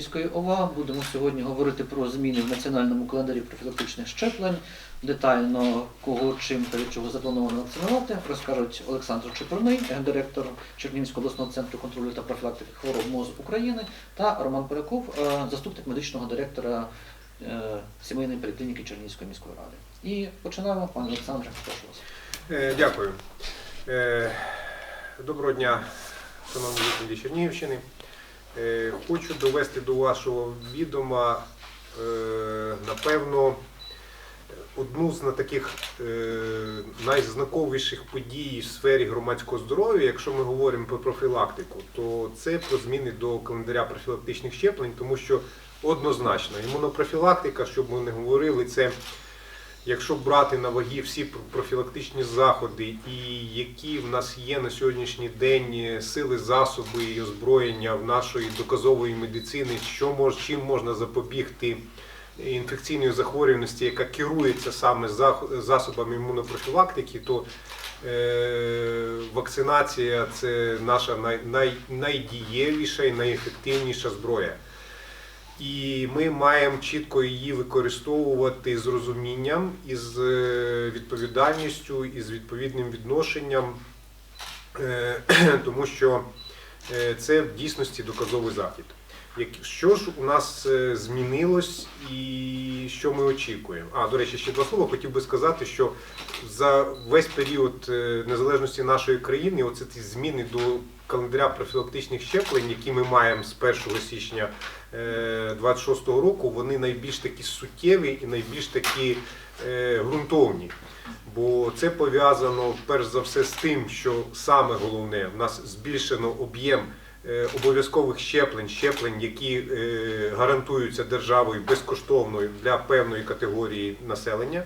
Чернігівської ОВА. Будемо сьогодні говорити про зміни в національному календарі профілактичних щеплень. Детально кого чим та від чого заплановано вакцинувати, розкажуть Олександр Чепурний, гендиректор Чернігівського обласного центру контролю та профілактики хвороб МОЗ України, та Роман Поляков, е, заступник медичного директора е, сімейної поліклініки Чернігівської міської ради. І починаємо, пане Олександре, прошу вас. Е, Дякую. Доброго дня, шановні жителі Чернігівщини. Е, Хочу довести до вашого відома, е, напевно, одну з таких е, найзнаковіших подій в сфері громадського здоров'я, якщо ми говоримо про профілактику, то це про зміни до календаря профілактичних щеплень, тому що однозначно імунопрофілактика, щоб ми не говорили, це Якщо брати на ваги всі профілактичні заходи, і які в нас є на сьогоднішній день е, сили, засоби і озброєння в нашої доказової медицини, що мож, чим можна запобігти інфекційної захворюваності, яка керується саме засобами імунопрофілактики, то е, вакцинація це наша най, най, найдієвіша і найефективніша зброя. І ми маємо чітко її використовувати з розумінням, і з е, відповідальністю, і з відповідним відношенням, е, тому що е, це в дійсності доказовий захід. Що ж у нас змінилось і що ми очікуємо? А, до речі, ще два слова. Хотів би сказати, що за весь період незалежності нашої країни, оце ці зміни до календаря профілактичних щеплень, які ми маємо з 1 січня 26-го року, вони найбільш такі суттєві і найбільш такі е, ґрунтовні. Бо це пов'язано перш за все з тим, що саме головне, в нас збільшено об'єм е, обов'язкових щеплень, щеплень, які е, гарантуються державою безкоштовно для певної категорії населення.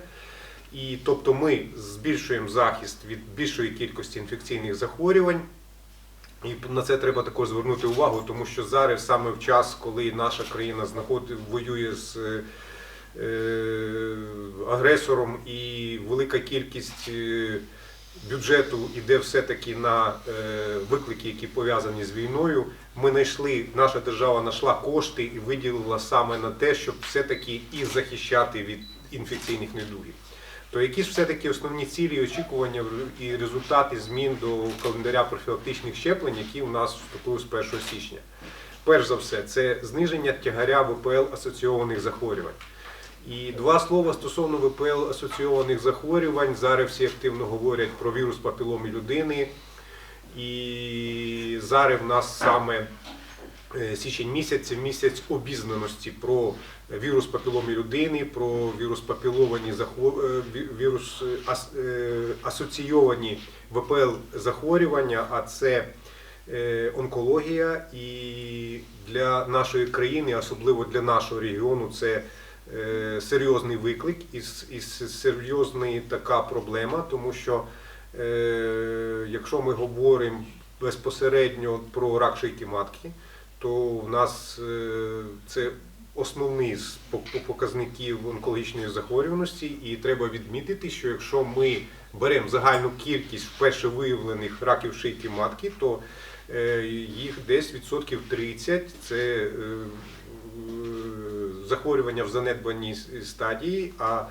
І тобто ми збільшуємо захист від більшої кількості інфекційних захворювань. І на це треба також звернути увагу, тому що зараз саме в час, коли наша країна знаходить, воює з е, е, агресором і велика кількість е, бюджету іде все-таки на е, виклики, які пов'язані з війною. Ми знайшли, наша держава знайшла кошти і виділила саме на те, щоб все-таки і захищати від інфекційних недугів. То які ж все-таки основні цілі, і очікування і результати змін до календаря профілактичних щеплень, які у нас вступили з 1 січня? Перш за все, це зниження тягаря ВПЛ асоційованих захворювань. І два слова стосовно ВПЛ асоційованих захворювань. Зараз всі активно говорять про вірус папіломи людини. І зараз в нас саме січень місяць місяць обізнаності про вірус папіломи людини, про вірус папіловані е, ві- вірус е, ас- е, асоційовані ВПЛ захворювання, а це е, онкологія. І для нашої країни, особливо для нашого регіону, це е, серйозний виклик і, серйозна така проблема, тому що е, якщо ми говоримо безпосередньо про рак шийки матки, то в нас е, це основний з по- по- показників онкологічної захворюваності, і треба відмітити, що якщо ми беремо загальну кількість вперше виявлених раків шийки матки, то е, їх десь відсотків 30 це е, захворювання в занедбаній стадії. А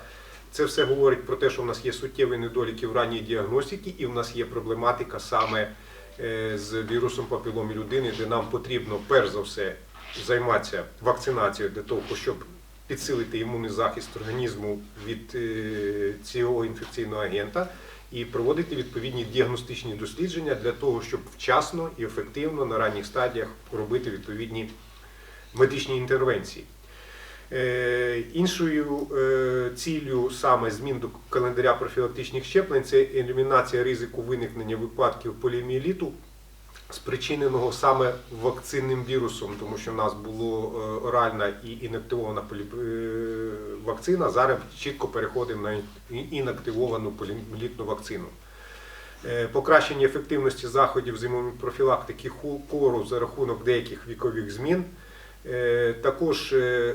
це все говорить про те, що в нас є суттєві недоліки в ранній діагностиці, і в нас є проблематика саме з вірусом папіломи людини, де нам потрібно перш за все займатися вакцинацією для того, щоб підсилити імунний захист організму від е, цього інфекційного агента і проводити відповідні діагностичні дослідження для того, щоб вчасно і ефективно на ранніх стадіях робити відповідні медичні інтервенції. Е, Іншою е, ціллю саме змін до календаря профілактичних щеплень це елімінація ризику виникнення випадків поліомієліту, спричиненого саме вакцинним вірусом, тому що в нас була оральна і інактивована е, вакцина. Зараз чітко переходимо на інактивовану поліомієлітну вакцину. Е, Покращення ефективності заходів з імунопрофілактики ху- кору за рахунок деяких вікових змін. Е, Також е,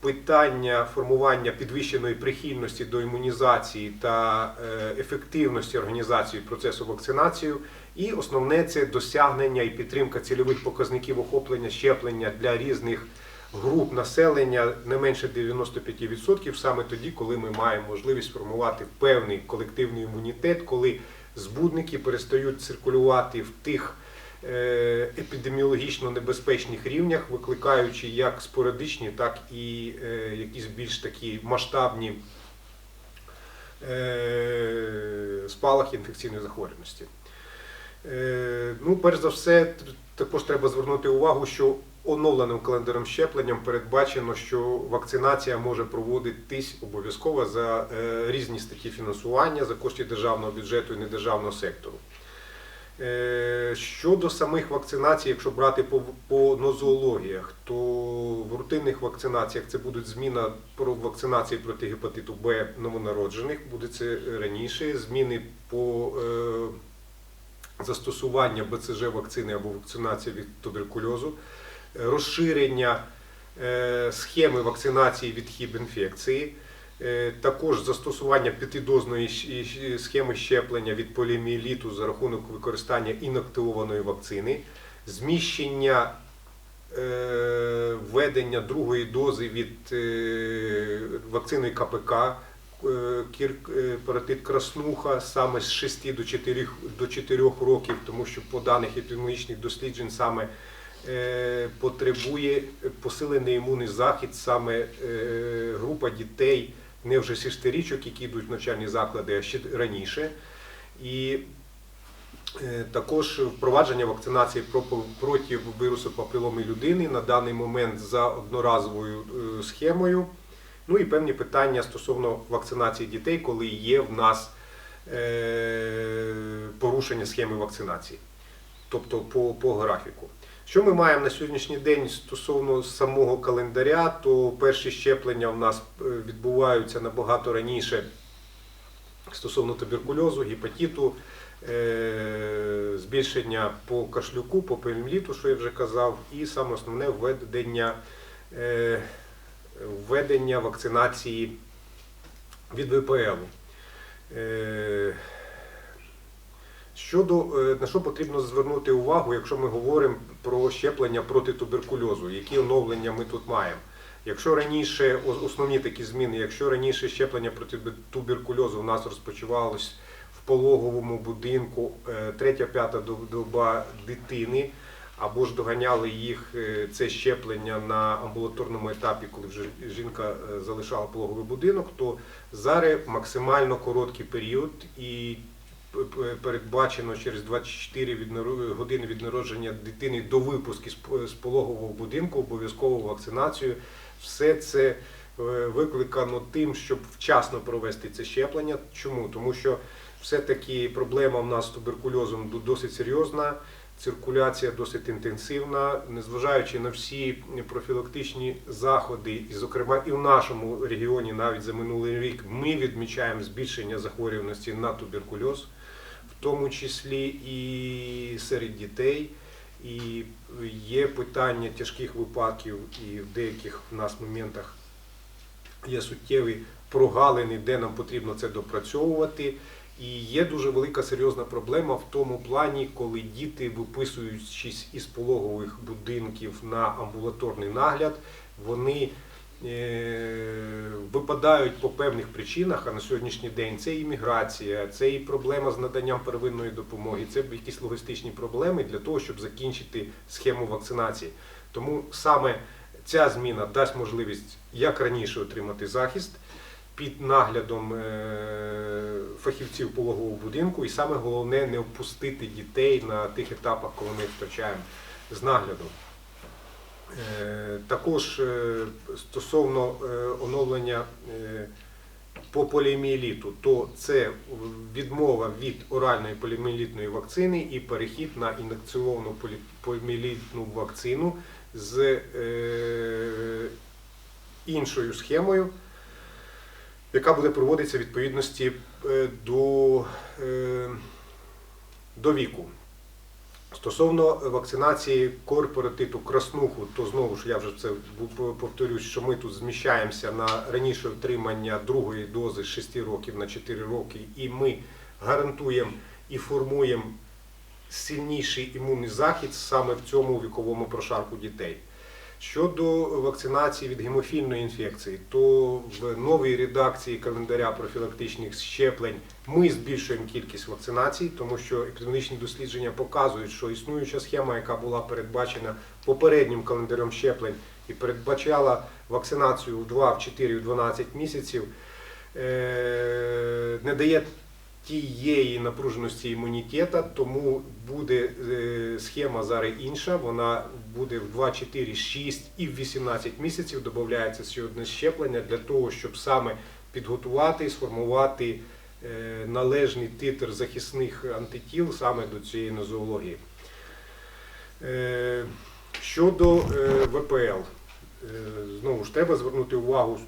питання формування підвищеної прихильності до імунізації та е, ефективності організації процесу вакцинації. І основне це досягнення і підтримка цільових показників охоплення щеплення для різних груп населення не менше 95% саме тоді, коли ми маємо можливість формувати певний колективний імунітет, коли збудники перестають циркулювати в тих епідеміологічно небезпечних рівнях, викликаючи як спорадичні, так і е, якісь більш такі масштабні е, спалахи інфекційної захворюваності. Е, Ну, перш за все, також треба звернути увагу, що оновленим календарем щепленням передбачено, що вакцинація може проводитись обов'язково за е, різні статті фінансування за кошти державного бюджету і недержавного сектору. Е, Щодо самих вакцинацій, якщо брати по, по нозоологіях, то в рутинних вакцинаціях це буде зміна про вакцинації проти гепатиту Б новонароджених, буде це раніше. Зміни по е, застосування БЦЖ вакцини або вакцинації від туберкульозу, е, розширення е, схеми вакцинації від хіб-інфекції. Е, Також застосування п'ятидозної схеми щеплення від поліомієліту за рахунок використання інактивованої вакцини, зміщення е, введення другої дози від е, вакцини КПК, е, е, паротит краснуха саме з 6 до 4, до 4 років, тому що по даних епідеміологічних досліджень саме е, потребує посилений імунний захист саме е, група дітей не вже шестирічок, які йдуть в навчальні заклади, а ще раніше. І е, також впровадження вакцинації проти вірусу папіломи людини на даний момент за одноразовою е, схемою. Ну і певні питання стосовно вакцинації дітей, коли є в нас е, порушення схеми вакцинації, тобто по, по графіку. Що ми маємо на сьогоднішній день стосовно самого календаря, то перші щеплення в нас е, відбуваються набагато раніше стосовно туберкульозу, гепатиту, е, збільшення по кашлюку, по поліоміеліту, що я вже казав, і саме основне введення, е, введення вакцинації від ВПЛ. Щодо е, на що потрібно звернути увагу, якщо ми говоримо про щеплення проти туберкульозу, які оновлення ми тут маємо. Якщо раніше основні такі зміни, якщо раніше щеплення проти туберкульозу у нас розпочиналось в пологовому будинку е, третя-п'ята доба дитини, або ж доганяли їх е, це щеплення на амбулаторному етапі, коли вже жінка залишала пологовий будинок, то зараз максимально короткий період і передбачено через 24 від наро- години від народження дитини до випуску з пологового будинку обов'язкову вакцинацію. Все це е, викликано тим, щоб вчасно провести це щеплення. Чому? Тому що все-таки проблема в нас з туберкульозом досить серйозна. Циркуляція досить інтенсивна, незважаючи на всі профілактичні заходи, і, зокрема, і в нашому регіоні навіть за минулий рік ми відмічаємо збільшення захворюваності на туберкульоз, тому числі і серед дітей. І є питання тяжких випадків, і в деяких в нас моментах є суттєві прогалини, де нам потрібно це допрацьовувати. І є дуже велика серйозна проблема в тому плані, коли діти, виписуючись із пологових будинків на амбулаторний нагляд, вони випадають по певних причинах, а на сьогоднішній день це і міграція, це і проблема з наданням первинної допомоги, це якісь логістичні проблеми для того, щоб закінчити схему вакцинації. Тому саме ця зміна дасть можливість як раніше отримати захист під наглядом е, фахівців пологового будинку, і саме головне не впустити дітей на тих етапах, коли ми втрачаємо з нагляду. Е, Також е, стосовно е, оновлення по поліомієліту, то це відмова від оральної поліомієлітної вакцини і перехід на інакційовану полі- поліомієлітну вакцину з іншою схемою, яка буде проводитися відповідності до, до віку. Стосовно вакцинації корпоратиту краснуху, то знову ж я вже це повторюсь, що ми тут зміщаємося на раніше отримання другої дози з 6 років на 4 роки, і ми гарантуємо і формуємо сильніший імунний захід саме в цьому віковому прошарку дітей. Щодо вакцинації від гемофільної інфекції, то в новій редакції календаря профілактичних щеплень ми збільшуємо кількість вакцинацій, тому що епідеміологічні дослідження показують, що існуюча схема, яка була передбачена попереднім календарем щеплень і передбачала вакцинацію в 2, в 4, в 12 місяців, е, не дає тієї напруженості імунітету, тому буде е, схема зараз інша. Вона буде в 2, 4, 6 і в 18 місяців додається одне щеплення для того, щоб саме підготувати і сформувати е, належний титр захисних антитіл саме до цієї нозології. Е, Щодо ВПЛ, знову ж треба звернути увагу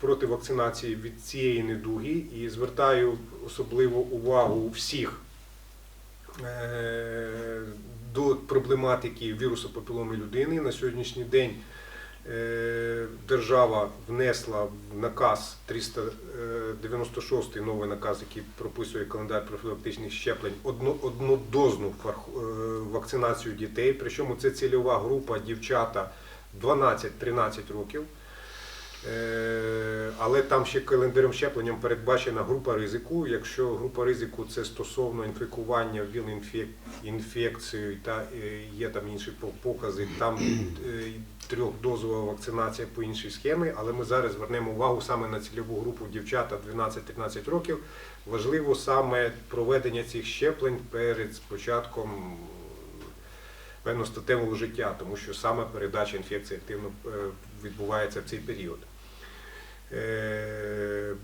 проти вакцинації від цієї недуги і звертаю особливу увагу всіх е, до проблематики вірусу папіломи людини. На сьогоднішній день е, держава внесла в наказ 396 новий наказ, який прописує календар профілактичних щеплень, одно- однодозну е, вакцинацію дітей. Причому це цільова група дівчата 12-13 років. Е, Але там ще календарем щепленням передбачена група ризику. Якщо група ризику це стосовно інфікування ВІЛ-інфекцією та е, є там інші покази, там е, трьохдозова вакцинація по іншій схемі, але ми зараз звернемо увагу саме на цільову групу дівчата 12-13 років. Важливо саме проведення цих щеплень перед початком певно статевого життя, тому що саме передача інфекції активно відбувається в цей період. Е,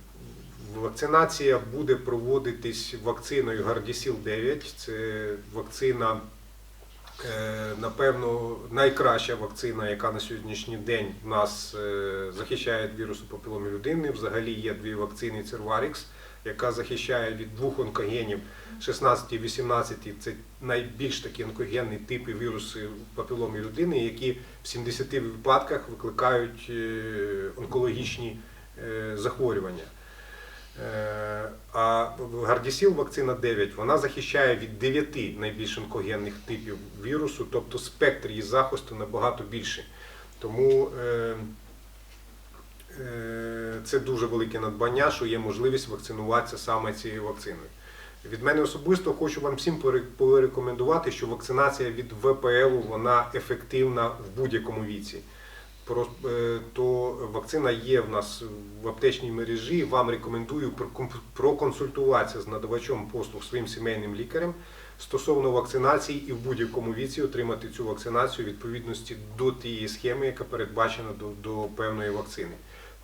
Вакцинація буде проводитись вакциною Гардісіл 9. Це вакцина, е, напевно, найкраща вакцина, яка на сьогоднішній день нас е, захищає від вірусу папіломи людини. Взагалі є дві вакцини Церварікс, яка захищає від двох онкогенів 16 і 18 це найбільш такі онкогенні типи віруси папіломи людини, які в 70 випадках викликають онкологічні захворювання. Е, А Гардісіл вакцина 9 вона захищає від 9 найбільш онкогенних типів вірусу, тобто спектр її захисту набагато більший. Тому е, е, це дуже велике надбання, що є можливість вакцинуватися саме цією вакциною. Від мене особисто хочу вам всім порекомендувати, що вакцинація від ВПЛ вона ефективна в будь-якому віці. Е, То вакцина є в нас в аптечній мережі. Вам рекомендую проконсультуватися з надавачом послуг своїм сімейним лікарем стосовно вакцинації і в будь-якому віці отримати цю вакцинацію відповідності до тієї схеми, яка передбачена до, до певної вакцини.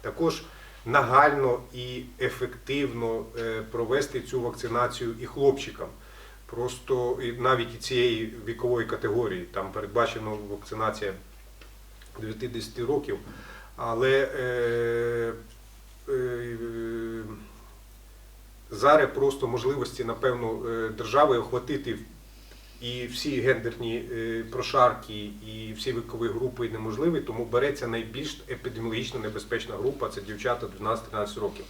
Також нагально і ефективно е, провести цю вакцинацію і хлопчикам. Просто навіть і цієї вікової категорії там передбачена вакцинація 9-10 років, але е, е, зараз просто можливості, напевно, е, держави охватити і всі гендерні е, прошарки, і всі вікові групи неможливі, тому береться найбільш епідеміологічно небезпечна група це дівчата 12-13 років.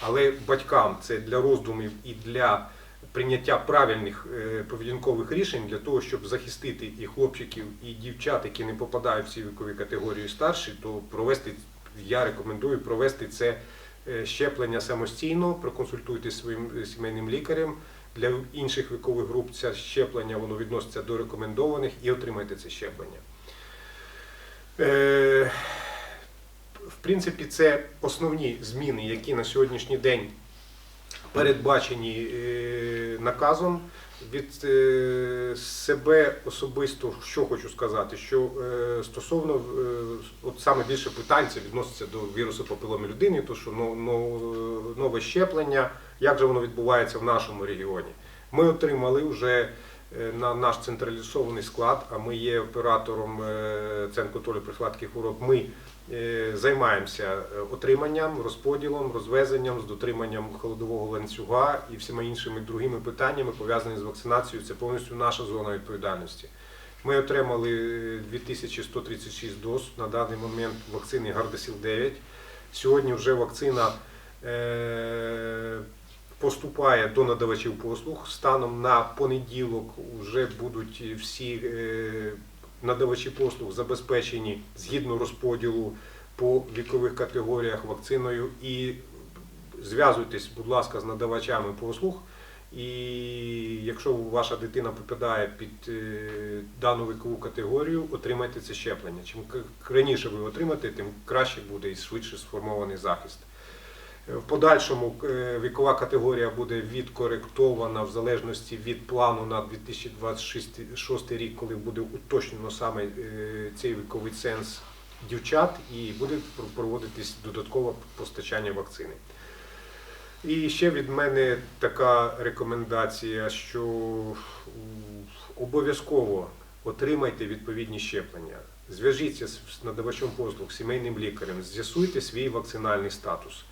Але батькам це для роздумів і для прийняття правильних е, поведінкових рішень для того, щоб захистити і хлопчиків, і дівчат, які не попадають в ці вікові категорії старші, то провести я рекомендую провести це е, щеплення самостійно, проконсультуйтесь своїм е, сімейним лікарем. Для інших вікових груп це щеплення воно відноситься до рекомендованих і отримайте це щеплення. В принципі, це основні зміни, які на сьогоднішній день передбачені е, наказом. Від е, себе особисто, що хочу сказати, що е, стосовно от саме більше питань це відноситься до вірусу папіломи людини, то що нове щеплення, як же воно відбувається в нашому регіоні. Ми отримали вже на наш централізований склад, а ми є оператором Центру контролю профілактики хвороб. Ми займаємося е, отриманням, розподілом, розвезенням, з дотриманням холодового ланцюга і всіма іншими другими питаннями, пов'язаними з вакцинацією. Це повністю наша зона відповідальності. Ми отримали 2136 доз на даний момент вакцини Гардасіл 9. Сьогодні вже вакцина е, поступає до надавачів послуг. Станом на понеділок вже будуть всі е, надавачі послуг забезпечені згідно розподілу по вікових категоріях вакциною і зв'язуйтесь, будь ласка, з надавачами послуг. І якщо ваша дитина попадає під е, дану вікову категорію, отримайте це щеплення. Чим раніше ви отримаєте, тим краще буде і швидше сформований захист. В подальшому е, вікова категорія буде відкоректована в залежності від плану на 2026 рік, коли буде уточнено саме е, цей віковий ценз дівчат, і буде проводитись додаткове постачання вакцини. І ще від мене така рекомендація, що обов'язково отримайте відповідні щеплення. Зв'яжіться з надавачем послуг, сімейним лікарем, з'ясуйте свій вакцинальний статус.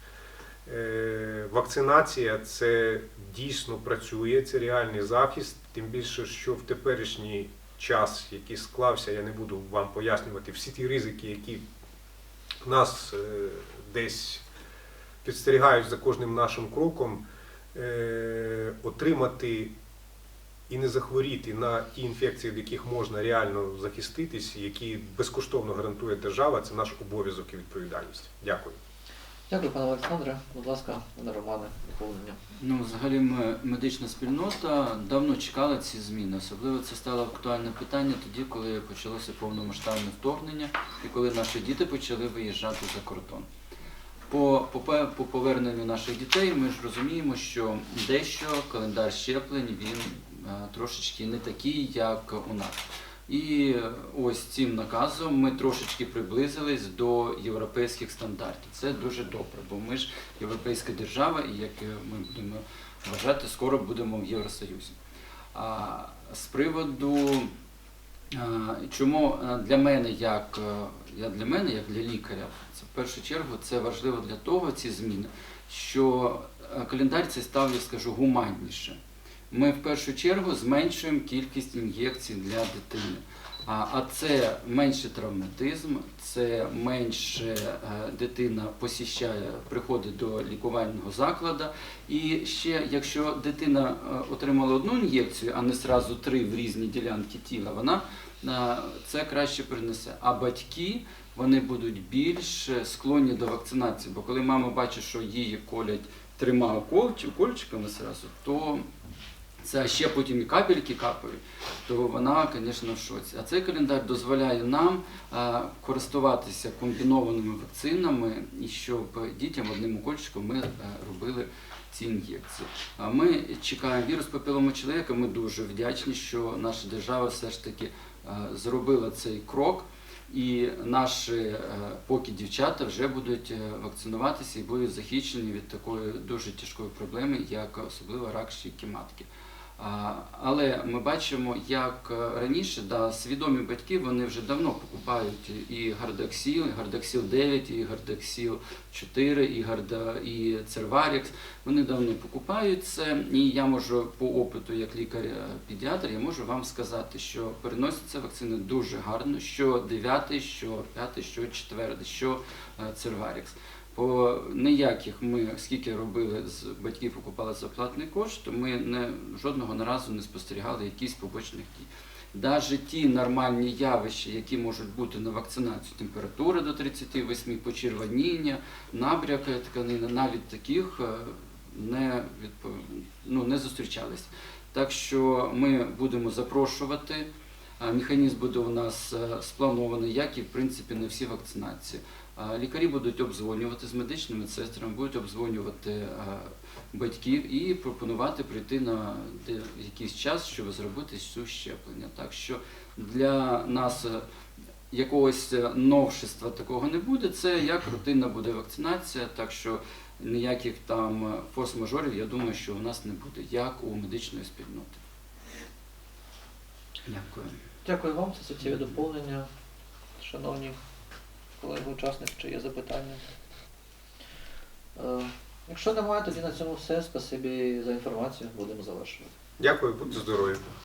Е, Вакцинація це дійсно працює, це реальний захист, тим більше, що в теперішній час, який склався, я не буду вам пояснювати всі ті ризики, які нас е, десь підстерігають за кожним нашим кроком, е, отримати і не захворіти на ті інфекції, від яких можна реально захиститись, які безкоштовно гарантує держава, це наш обов'язок і відповідальність. Дякую. Дякую, пане Олександре. Будь ласка, пане Романе, доповнення. Ну, взагалі, ми, медична спільнота давно чекала ці зміни. Особливо це стало актуальне питання тоді, коли почалося повномасштабне вторгнення і коли наші діти почали виїжджати за кордон. По, по, по поверненню наших дітей ми ж розуміємо, що дещо календар щеплень він е, трошечки не такий, як у нас. І ось цим наказом ми трошечки приблизились до європейських стандартів. Це дуже добре, бо ми ж європейська держава, і як ми будемо вважати, скоро будемо в Євросоюзі. А з приводу чому для мене, як я для мене, як для лікаря, це в першу чергу це важливо для того, ці зміни, що календар цей став, скажу, гуманніше. Ми в першу чергу зменшуємо кількість ін'єкцій для дитини. А, це менше травматизм, це менше е, дитина посіщає, приходить до лікувального закладу. І ще, якщо дитина е, отримала одну ін'єкцію, а не зразу три в різні ділянки тіла, вона е, це краще принесе. А батьки вони будуть більш склонні до вакцинації. Бо коли мама бачить, що її колять трьома колч- кольчиками зразу, то це ще потім і капельки капають, то вона, звісно, в шоці. А цей календар дозволяє нам е, користуватися комбінованими вакцинами і щоб дітям одним укольчиком ми е, робили ці ін'єкції. Ми чекаємо вірус папілому чоловіка. Ми дуже вдячні, що наша держава все ж таки е, зробила цей крок. І наші поки дівчата вже будуть вакцинуватися і будуть захищені від такої дуже тяжкої проблеми, як особливо рак щітки матки. Але ми бачимо, як е, раніше да, свідомі батьки вони вже давно покупають і гардаксіл, і гардаксіл 9, і гардаксіл 4, і гарда, і церварікс. Вони давно покупають це. І я можу по опиту, як лікар-педіатр, я можу вам сказати, що переносяться вакцини дуже гарно, що 9, що 5, що 4, що е, церварікс. По ніяких ми, скільки робили з батьків, покупали за платний кошт, ми не, жодного на разу не спостерігали якісь побочних дій. Навіть ті нормальні явища, які можуть бути на вакцинацію, температура до 38, почервоніння, набряк тканини, навіть таких е, не, відпов... ну, не зустрічалися. Так що ми будемо запрошувати. Механізм буде у нас е, спланований, як і в принципі на всі вакцинації. Лікарі будуть обдзвонювати з медичними сестрами, будуть обдзвонювати е, батьків і пропонувати прийти на якийсь час, щоб зробити цю щеплення. Так що для нас е, якогось е, новшества такого не буде. Це як рутинна буде вакцинація, так що ніяких там е, форс-мажорів, я думаю, що у нас не буде, як у медичної спільноти. Дякую. Дякую вам за суттєві доповнення, шановні колеги, учасник, чи є запитання. Е, Якщо немає, тоді на цьому все. Спасибі за інформацію. Будемо завершувати. Дякую, будьте здорові.